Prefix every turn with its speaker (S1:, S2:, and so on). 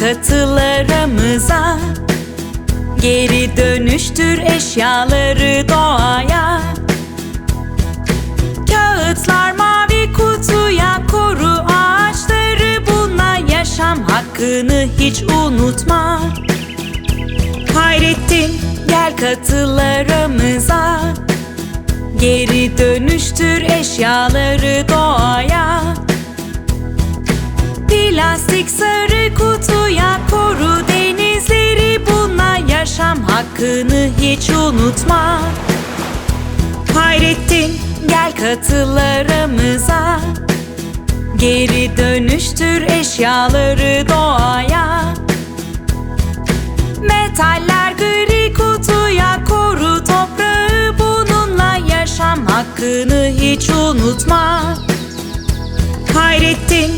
S1: katılarımıza. Geri dönüştür eşyaları doğaya. Kağıtlar mavi kutuya koru ağaçları. Bununla yaşam hakkını hiç unutma. Hayrettin gel katılarımıza. Geri dönüştür eşyaları doğaya Plastik sarı kutuya koru denizleri Bununla yaşam hakkını hiç unutma. Hayrettin gel katılarımıza. Geri dönüştür eşyaları doğaya. Metaller gri kutuya koru toprağı Bununla yaşam hakkını hiç unutma. Hayrettin